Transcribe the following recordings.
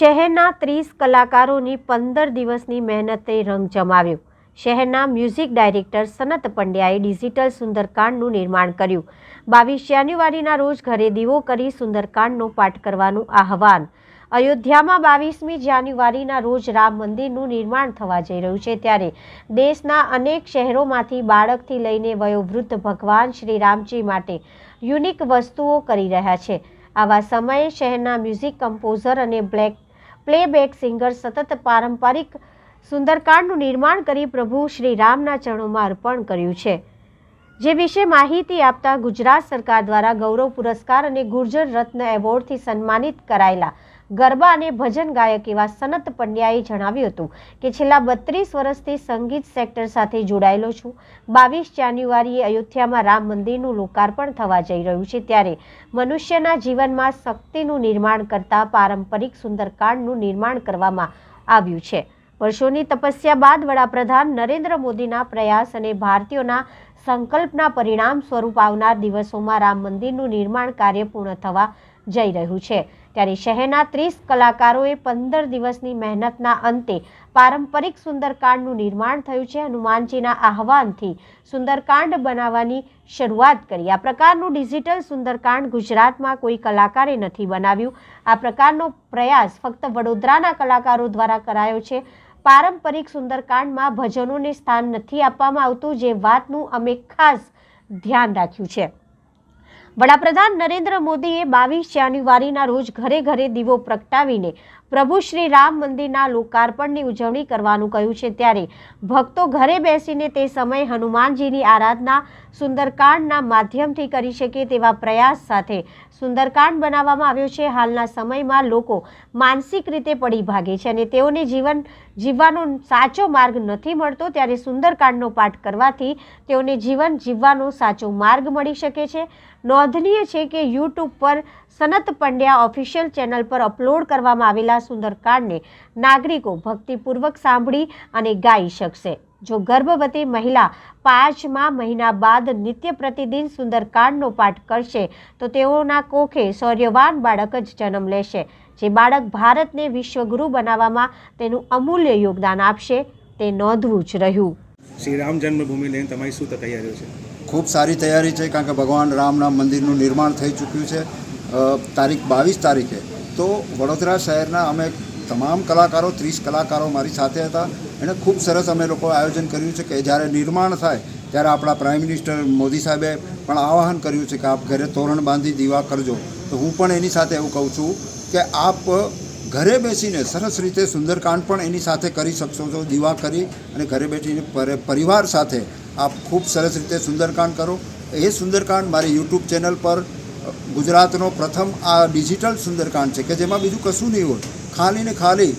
શહેરના ત્રીસ કલાકારોની પંદર દિવસની મહેનતે રંગ જમાવ્યો. શહેરના મ્યુઝિક ડાયરેક્ટર સનત પંડ્યાએ ડિજિટલ સુંદરકાંડનું નિર્માણ કર્યું. બાવીસ જાન્યુઆરીના રોજ ઘરે દીવો કરી સુંદરકાંડનો પાઠ કરવાનું આહવાન. અયોધ્યામાં બાવીસમી જાન્યુઆરીના રોજ રામ મંદિરનું નિર્માણ થવા જઈ રહ્યું છે ત્યારે દેશના અનેક શહેરોમાંથી બાળકથી લઈને વયોવૃદ્ધ ભગવાન શ્રી રામજી માટે યુનિક વસ્તુઓ કરી રહ્યા છે. આવા સમયે શહેરના મ્યુઝિક કમ્પોઝર અને બ્લેક પ્લેબેક સિંગર સતત પારંપરિક સુંદરકાંડનું નિર્માણ કરી પ્રભુ શ્રી રામના ચરણોમાં અર્પણ કર્યું છે. જે વિશે માહિતી આપતા ગુજરાત સરકાર દ્વારા ગૌરવ પુરસ્કાર અને ગુર્જર રત્ન એવોર્ડથી સન્માનિત કરાયેલા ગરબા અને ભજન ગાયક એવા સનત પંડ્યાએ જણાવ્યું હતું કે છેલ્લા બત્રીસ વર્ષથી સંગીત સેક્ટર સાથે જોડાયેલો છું. બાવીસ જાન્યુઆરીએ અયોધ્યામાં રામ મંદિરનું લોકાર્પણ થવા જઈ રહ્યું છે ત્યારે મનુષ્યના જીવનમાં શક્તિનું નિર્માણ કરતા પારંપરિક સુંદરકાંડનું નિર્માણ કરવામાં આવ્યું છે. વર્ષોની તપસ્યા બાદ વડાપ્રધાન નરેન્દ્ર મોદીના પ્રયાસ અને ભારતીયોના સંકલ્પના પરિણામ સ્વરૂપ આવનાર દિવસોમાં રામ મંદિરનું નિર્માણ કાર્ય પૂર્ણ થવા જઈ રહ્યું છે. ત્યારે શહેરના ત્રીસ કલાકારોએ પંદર દિવસની મહેનતના અંતે પારંપરિક સુંદરકાંડનું નિર્માણ થયું છે. હનુમાનજીના આહવાનથી સુંદરકાંડ બનાવવાની શરૂઆત કરી. આ પ્રકારનું ડિજિટલ સુંદરકાંડ ગુજરાતમાં કોઈ કલાકારે નથી બનાવ્યું. આ પ્રકારનો પ્રયાસ ફક્ત વડોદરાના કલાકારો દ્વારા કરાયો છે. પારંપરિક સુંદરકાંડમાં ભજનોને સ્થાન નથી આપવામાં આવતું, જે વાતનું અમે ખાસ ધ્યાન રાખ્યું છે. વડાપ્રધાન નરેન્દ્ર મોદીએ બાવીસ જાન્યુઆરીના રોજ ઘરે ઘરે દીવો પ્રગટાવીને પ્રભુ શ્રી રામ મંદિરના લોકાર્પણની ઉજવણી કરવાનું કહ્યું છે ત્યારે ભક્તો ઘરે બેસીને તે સમયે હનુમાનજીની આરાધના સુંદરકાંડના માધ્યમથી કરી શકે તેવા પ્રયાસ સાથે સુંદરકાંડ બનાવવામાં આવ્યો છે. હાલના સમયમાં લોકો માનસિક રીતે પડી ભાગે છે અને તેઓને જીવન જીવવાનો સાચો માર્ગ નથી મળતો. ત્યારે સુંદરકાંડનો પાઠ કરવાથી તેઓને જીવન જીવવાનો સાચો માર્ગ મળી શકે છે. નોંધનીય છે કે યુટ્યુબ પર સનત પંડ્યા ઓફિશિયલ ચેનલ પર અપલોડ કરવામાં આવેલા સુંદરકાંડને નાગરિકો ભક્તિપૂર્વક સાંભળી અને ગાઈ શકશે. જો ગર્ભવતી મહિલા પાંચમા મહિના બાદ નિત્ય પ્રતિદિન સુંદરકાંડનો પાઠ કરશે તો તેઓના કોખે શૌર્યવાન બાળક જ જન્મ લેશે. જે બાળક ભારતને વિશ્વગુરુ બનાવવામાં તેનું અમૂલ્ય યોગદાન આપશે તે નોંધવું જ રહ્યું. શ્રી રામ જન્મભૂમિ લઈને તમારી શું તૈયારીઓ છે? ખૂબ સારી તૈયારી છે કારણ કે ભગવાન રામના મંદિરનું નિર્માણ થઈ ચૂક્યું છે. તારીખ બાવીસ તારીખે. તો વડોદરા શહેરના અમે તમામ કલાકારો, ત્રીસ કલાકારો મારી સાથે હતા. એણે ખૂબ સરસ અમે લોકો આયોજન કર્યું છે કે જ્યારે નિર્માણ થાય, ત્યારે આપણા પ્રાઇમ મિનિસ્ટર મોદી સાહેબે પણ આવાહન કર્યું છે કે આપ ઘરે તોરણ બાંધી દીવા કરજો. તો હું પણ એની સાથે એવું કહું છું કે આપ ઘરે બેસીને સરસ રીતે સુંદરકાંડ પણ એની સાથે કરી શકશો છો, દીવા કરી અને ઘરે બેસીને પર- પરિવાર સાથે આપ ખૂબ સરસ રીતે સુંદરકાંડ કરો. એ સુંદરકાંડ મારી યુટ્યુબ ચેનલ પર ગુજરાતનો પ્રથમ આ ડિજિટલ સુંદરકાંડ છે કે જેમાં બીજું કશું નહીં હોય. ખાલી ને ખાલી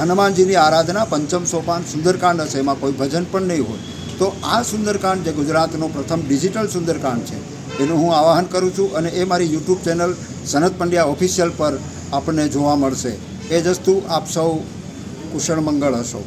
હનુમાનજીની આરાધના પંચમ સોપાન સુંદરકાંડ હશે, એમાં કોઈ ભજન પણ નહીં હોય. તો આ સુંદરકાંડ જે ગુજરાતનો પ્રથમ ડિજિટલ સુંદરકાંડ છે, એનું હું આવાહન કરું છું અને એ મારી YouTube channel Sanat Pandya official પર આપણને જોવા મળશે. એ જસ્તુ આપ સૌ કુશળ મંગળ હશો.